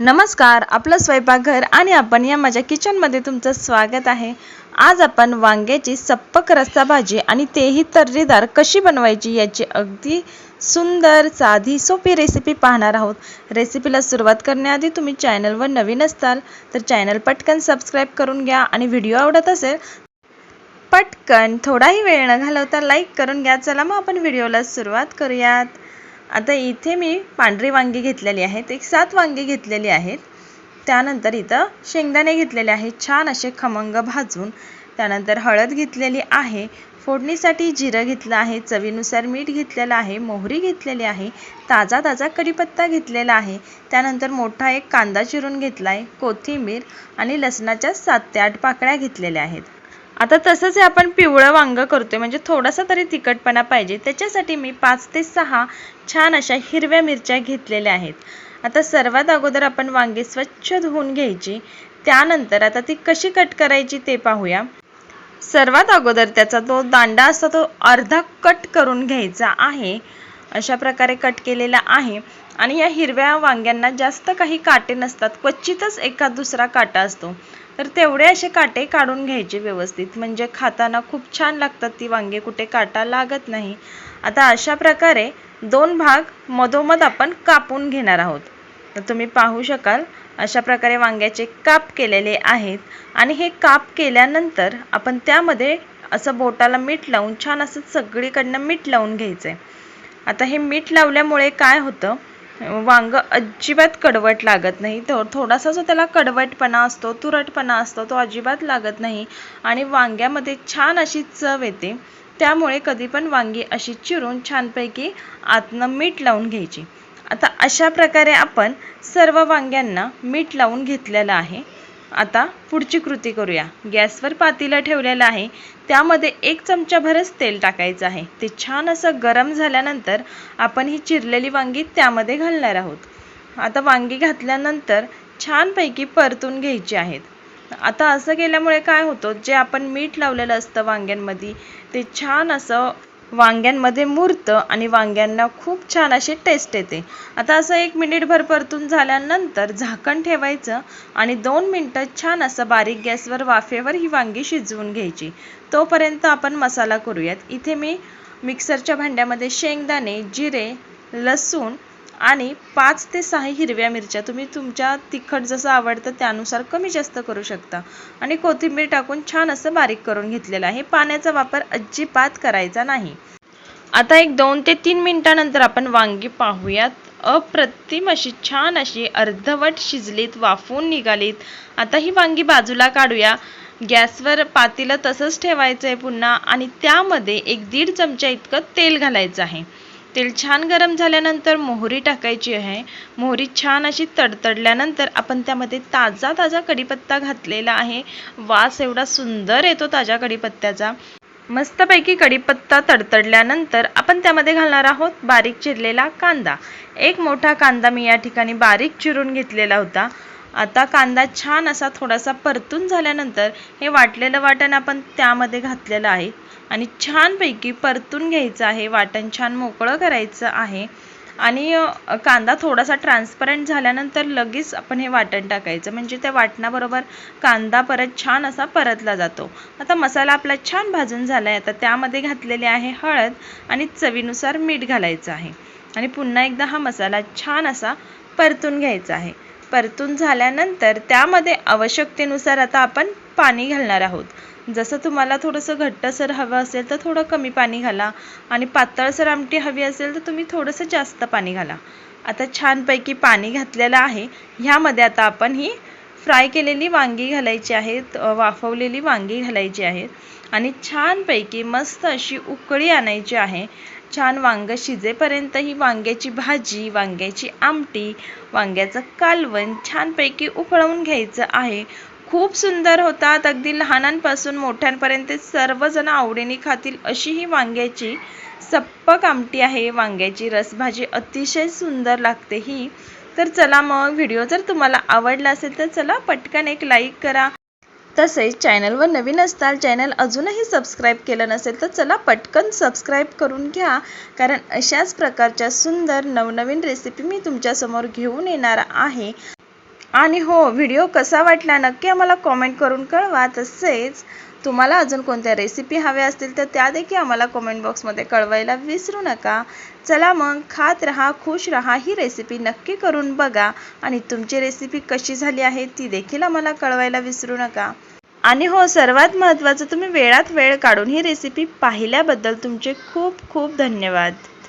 नमस्कार आपलं स्वयंपाकघर आणि आपण या माझ्या किचनमध्ये तुमचं स्वागत आहे. आज आपण वांग्याची सप्पक रस्सा भाजी आणि तेही तर्रीदार कशी बनवायची याची अगदी सुंदर साधी सोपी रेसिपी पाहणार आहोत. रेसिपीला सुरुवात करण्याआधी तुम्ही चॅनलवर नवीन असताल तर चॅनल पटकन सबस्क्राईब करून घ्या आणि व्हिडिओ आवडत असेल पटकन थोडाही वेळ न घालवता लाईक करून घ्या. चला मग आपण व्हिडिओला सुरुवात करूयात. आता इथे मी पांढरी वांगी घेतलेली आहेत एक सात वांगी घेतलेली आहेत. त्यानंतर इथं शेंगदाणे घेतलेले आहेत छान असे खमंग भाजून. त्यानंतर हळद घेतलेली आहे फोडणीसाठी जिरं घेतलं आहे चवीनुसार मीठ घेतलेलं आहे मोहरी घेतलेली आहे ताजा ताजा कढीपत्ता घेतलेला आहे. त्यानंतर मोठा एक कांदा चिरून घेतला आहे कोथिंबीर आणि लसणाच्या सात ते आठ पाकळ्या घेतलेल्या आहेत. आता तसंच हे आपण पिवळं वांगं करतोय म्हणजे थोडासा तरी तिखटपणा पाहिजे. त्याच्यासाठी मी पाच ते सहा छान अशा हिरव्या मिरच्या घेतलेल्या आहेत. आता सर्वात अगोदर आपण वांगी स्वच्छ धुवून घ्यायची. त्यानंतर आता ती कशी कट करायची ते पाहूया. सर्वात अगोदर त्याचा तो दांडा असतो तो अर्धा कट करून घ्यायचा आहे. अशा प्रकारे कट केलेला आहे. आणि या हिरव्या वांग्यांना जास्त काही काटे नसतात. क्वचितच एका दुसरा काटा असतो. तर तेवढे असे काटे काढून घ्यायचे व्यवस्थित. म्हणजे खाताना खूप छान लागतात ती वांगे. कुठे काटा लागत नाही. आता अशा प्रकारे दोन भाग मधोमध आपण कापून घेणार आहोत. तर तुम्ही पाहू शकाल अशा प्रकारे वांग्याचे काप केलेले आहेत. आणि हे काप केल्यानंतर आपण त्यामध्ये असं बोटाला मीठ लावून छान असं सगळीकडनं मीठ लावून घ्यायचं आहे आता हे मीठ लावल्यामुळे काय होतं? वांग अजिबात कडवट लागत नाही. तो थोडासा जो त्याला कडवटपणा असतो तुरटपणा असतो तो अजिबात लागत नाही आणि वांग्यामध्ये छान अशी चव येते. त्यामुळे कधी पण वांगी अशी चिरून छानपैकी आतनं मीठ लावून घ्यायची. आता अशा प्रकारे आपण सर्व वांग्यांना मीठ लावून घेतलेलं आहे. आता पुढची कृती करूया. गॅसवर पातीला ठेवलेलं आहे. त्यामध्ये एक चमचाभरच तेल टाकायचं आहे. ते छान असं गरम झाल्यानंतर आपण ही चिरलेली वांगी त्यामध्ये घालणार आहोत. आता वांगी घातल्यानंतर छानपैकी परतून घ्यायची आहेत. आता असं केल्यामुळे काय होतं? जे आपण मीठ लावलेलं असतं वांग्यांमध्ये ते छान असं वांग्यांमध्ये मुरतं आणि वांग्यांना खूप छान अशी टेस्ट येते. आता असं एक मिनिटभर परतून झाल्यानंतर झाकण ठेवायचं आणि दोन मिनटं छान असं बारीक गॅसवर वाफेवर ही वांगी शिजवून घ्यायची. तोपर्यंत आपण मसाला करूयात. इथे मी मिक्सरच्या भांड्यामध्ये शेंगदाणे जिरे लसूण आणि पाच ते सहा हिरव्या मिरच्या तुम्ही तुमच्या तिखट जसं आवडतं त्यानुसार कमी जास्त करू शकता. आणि कोथिंबीर टाकून छान असं बारीक करून घेतलेलं आहे. पाण्याचा वापर अजिबात करायचा नाही. आता एक दोन ते तीन मिनिटानंतर आपण वांगी पाहूयात. अप्रतिम अशी छान अशी अर्धवट शिजलीत वाफून निघालीत. आता ही वांगी बाजूला काढूया. गॅसवर पातेलं तसंच ठेवायचं आहे पुन्हा आणि त्यामध्ये एक दीड चमचा इतकं तेल घालायचं आहे. तेल छान गरम झाल्यानंतर मोहरी टाकायची आहे. मोहरी छान अशी तडतडल्यानंतर आपण त्यामध्ये ताजा ताजा कढीपत्ता घातलेला आहे. वास एवढा सुंदर येतो ताज्या कढीपत्त्याचा. मस्तपैकी कढीपत्ता तडतडल्यानंतर आपण त्यामध्ये घालणार आहोत बारीक चिरलेला कांदा. एक मोठा कांदा मी या ठिकाणी बारीक चिरून घेतलेला होता. आता कांदा छान असा थोडासा परतून झाल्यानंतर हे वाटलेलं वाटण आपण त्यामध्ये घातलेलं आहे. आणि छानपैकी परतून घ्यायचं आहे वाटण छान मोकळं करायचं आहे. आणि कांदा थोडासा ट्रान्सपरंट झाल्यानंतर लगेच आपण हे वाटण टाकायचं. म्हणजे त्या वाटणाबरोबर कांदा परत छान असा परतला जातो. आता मसाला आपला छान भाजून झाला आहे आता त्यामध्ये घातलेले आहे हळद आणि चवीनुसार मीठ घालायचं आहे. आणि पुन्हा एकदा हा मसाला छान असा परतून घ्यायचा आहे. परतून झाल्यानंतर त्यामध्ये आवश्यकतेनुसार आता आपण पाणी घालणार आहोत. जसं तुम्हाला थोडंसं घट्टसर हवं असेल तर थोडं कमी पाणी घाला आणि पातळसर आमटी हवी असेल तर तुम्ही थोडंसं जास्त पाणी घाला. आता छानपैकी पाणी घातलेलं आहे. ह्यामध्ये आता आपण ही फ्राय केलेली वांगी घालायची आहेत वाफवलेली वांगी घालायची आहेत आणि छानपैकी मस्त अशी उकळी आणायची आहे. छान वांगं शिजेपर्यंत ही वांग्याची भाजी वांग्याची आमटी वांग्याचं कालवण छानपैकी उकळवून घ्यायचं आहे. खूप सुंदर होतात. अगदी लहानांपासून मोठ्यांपर्यंत सर्वजण आवडीने खातील अशी ही वांग्याची सप्पक आमटी आहे. वांग्याची रसभाजी अतिशय सुंदर लागते ही. तर चला मग व्हिडिओ जर तुम्हाला आवडला असेल तर चला पटकन एक लाईक करा. तसेच चॅनलवर नवीन असताल चॅनल अजूनही सबस्क्राईब केलं नसेल तर चला पटकन सबस्क्राईब करून घ्या. कारण अशाच प्रकारच्या सुंदर नवनवीन रेसिपी मी तुमच्यासमोर घेऊन येणार आहे. आणि हो व्हिडिओ कसा वाटला नक्की आम्हाला कॉमेंट करून कळवा. तसेच तुम्हाला अजून कोणत्या रेसिपी हव्या असतील तर त्या देखील आम्हाला कॉमेंट बॉक्समध्ये कळवायला विसरू नका. चला मग खात रहा खुश रहा ही रेसिपी नक्की करून बघा. आणि तुमची रेसिपी कशी झाली आहे ती देखील आम्हाला कळवायला विसरू नका. आणि हो सर्वात महत्त्वाचं तुम्ही वेळात वेळ काढून ही रेसिपी पाहिल्याबद्दल तुमचे खूप खूप धन्यवाद.